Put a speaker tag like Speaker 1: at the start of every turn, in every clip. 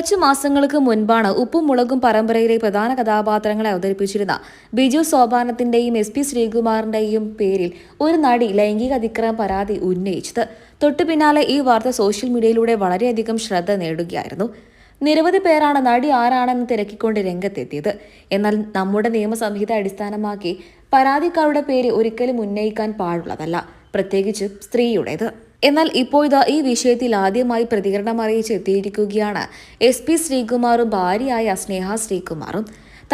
Speaker 1: കുറച്ചു മാസങ്ങൾക്ക് മുൻപാണ് ഉപ്പും മുളകും പരമ്പരയിലെ പ്രധാന കഥാപാത്രങ്ങളെ അവതരിപ്പിച്ചിരുന്ന ബിജു സോപാനത്തിന്റെയും എസ് പി ശ്രീകുമാറിന്റെയും പേരിൽ ഒരു നടി ലൈംഗിക അതിക്രമ പരാതി ഉന്നയിച്ചത്. തൊട്ടു പിന്നാലെ ഈ വാർത്ത സോഷ്യൽ മീഡിയയിലൂടെ വളരെയധികം ശ്രദ്ധ നേടുകയായിരുന്നു. നിരവധി പേരാണ് നടി ആരാണെന്ന് തിരക്കിക്കൊണ്ട് രംഗത്തെത്തിയത്. എന്നാൽ നമ്മുടെ നിയമസംഹിത അടിസ്ഥാനമാക്കി പരാതിക്കാരുടെ പേര് ഒരിക്കലും ഉന്നയിക്കാൻ പാടുള്ളതല്ല. പ്രത്യേകിച്ച് സ്ത്രീയുടേത്. എന്നാൽ ഇപ്പോൾ ഇതാ ഈ വിഷയത്തിൽ ആദ്യമായി പ്രതികരണം അറിയിച്ച് എത്തിയിരിക്കുകയാണ്. എസ് പി ശ്രീകുമാറും ഭാര്യയായ സ്നേഹ ശ്രീകുമാറും.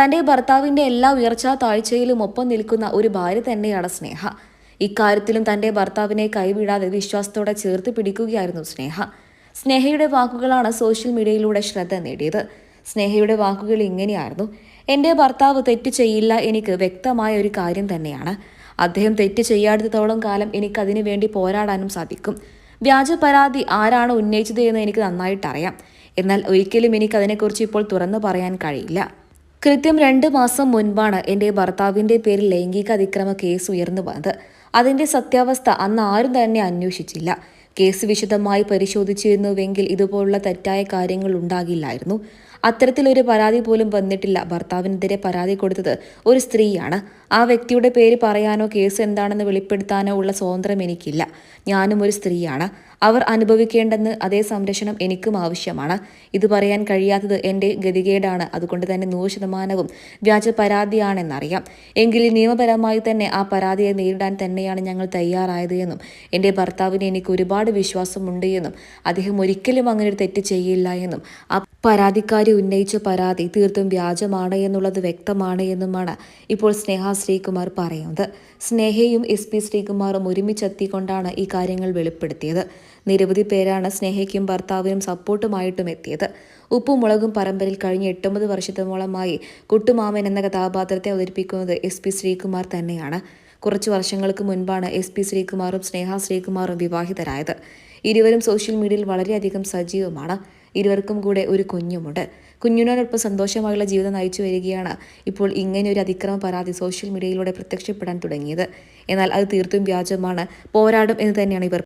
Speaker 1: തന്റെ ഭർത്താവിന്റെ എല്ലാ ഉയർച്ചാ താഴ്ചയിലും ഒപ്പം നിൽക്കുന്ന ഒരു ഭാര്യ തന്നെയാണ് സ്നേഹ. ഇക്കാര്യത്തിലും തന്റെ ഭർത്താവിനെ കൈവിടാതെ വിശ്വാസത്തോടെ ചേർത്ത് പിടിക്കുകയായിരുന്നു സ്നേഹ. സ്നേഹയുടെ വാക്കുകളാണ് സോഷ്യൽ മീഡിയയിലൂടെ ശ്രദ്ധ നേടിയത്. സ്നേഹയുടെ വാക്കുകൾ ഇങ്ങനെയായിരുന്നു. എന്റെ ഭർത്താവ് തെറ്റ് ചെയ്യില്ല എനിക്ക് വ്യക്തമായ ഒരു കാര്യം തന്നെയാണ്. അദ്ദേഹം തെറ്റ് ചെയ്യാടുത്തോളം കാലം എനിക്ക് അതിനു വേണ്ടി പോരാടാനും സാധിക്കും. വ്യാജ പരാതി ആരാണ് ഉന്നയിച്ചത് എന്ന് എനിക്ക് നന്നായിട്ടറിയാം. എന്നാൽ ഒരിക്കലും എനിക്ക് അതിനെക്കുറിച്ച് ഇപ്പോൾ തുറന്നു പറയാൻ കഴിയില്ല. കൃത്യം രണ്ട് മാസം മുൻപാണ് എന്റെ ഭർത്താവിന്റെ പേരിൽ ലൈംഗിക അതിക്രമ കേസ് ഉയർന്നു വന്നത്. അതിന്റെ സത്യാവസ്ഥ അന്ന് ആരും തന്നെ അന്വേഷിച്ചില്ല. കേസ് വിശദമായി പരിശോധിച്ചിരുന്നുവെങ്കിൽ ഇതുപോലുള്ള തെറ്റായ കാര്യങ്ങൾ ഉണ്ടാകില്ലായിരുന്നു. അത്തരത്തിലൊരു പരാതി പോലും വന്നിട്ടില്ല. ഭർത്താവിനെതിരെ പരാതി കൊടുത്തത് ഒരു സ്ത്രീയാണ്. ആ വ്യക്തിയുടെ പേര് പറയാനോ കേസ് എന്താണെന്ന് വെളിപ്പെടുത്താനോ ഉള്ള സ്വാതന്ത്ര്യം എനിക്കില്ല. ഞാനും ഒരു സ്ത്രീയാണ്. അവർ അനുഭവിക്കേണ്ടെന്ന് അതേ സംരക്ഷണം എനിക്കും ആവശ്യമാണ്. ഇത് പറയാൻ കഴിയാത്തത് എന്റെ ഗതികേടാണ്. അതുകൊണ്ട് തന്നെ നൂറ് ശതമാനവും വ്യാജ പരാതിയാണെന്നറിയാം. എങ്കിൽ നിയമപരമായി തന്നെ ആ പരാതിയെ നേരിടാൻ തന്നെയാണ് ഞങ്ങൾ തയ്യാറായത് എന്നും എന്റെ ഭർത്താവിന് എനിക്ക് ഒരുപാട് വിശ്വാസമുണ്ട് എന്നും അദ്ദേഹം ഒരിക്കലും അങ്ങനെ ഒരു തെറ്റ് ചെയ്യില്ല എന്നും ആ പരാതിക്കാരി ഉന്നയിച്ച പരാതി തീർത്തും വ്യാജമാണ് എന്നുള്ളത് വ്യക്തമാണ് എന്നുമാണ് ഇപ്പോൾ സ്നേഹ ശ്രീകുമാർ പറയുന്നത്. സ്നേഹയും എസ് പി ശ്രീകുമാറും ഒരുമിച്ചെത്തിക്കൊണ്ടാണ് ഈ കാര്യങ്ങൾ വെളിപ്പെടുത്തിയത്. നിരവധി പേരാണ് സ്നേഹയ്ക്കും ഭർത്താവിനും സപ്പോർട്ടുമായിട്ടും എത്തിയത്. ഉപ്പും മുളകും പരമ്പരയിൽ കഴിഞ്ഞ എട്ടൊമ്പത് വർഷത്തോളമായി കുട്ടുമാമൻ എന്ന കഥാപാത്രത്തെ അവതരിപ്പിക്കുന്നത് എസ് പി ശ്രീകുമാർ തന്നെയാണ്. കുറച്ച് വർഷങ്ങൾക്ക് മുൻപാണ് എസ് പി ശ്രീകുമാറും സ്നേഹ ശ്രീകുമാറും വിവാഹിതരായത്. ഇരുവരും സോഷ്യൽ മീഡിയയിൽ വളരെയധികം സജീവമാണ്. ഇരുവർക്കും കൂടെ ഒരു കുഞ്ഞുമുണ്ട്. കുഞ്ഞിനോടൊപ്പം സന്തോഷമായുള്ള ജീവിതം നയിച്ചു വരികയാണ് ഇപ്പോൾ ഇങ്ങനെ ഒരു അതിക്രമ പരാതി സോഷ്യൽ മീഡിയയിലൂടെ പ്രത്യക്ഷപ്പെടാൻ തുടങ്ങിയത്. എന്നാൽ അത് തീർത്തും വ്യാജമാണ്. പോരാടും എന്ന് തന്നെയാണ് ഇവർ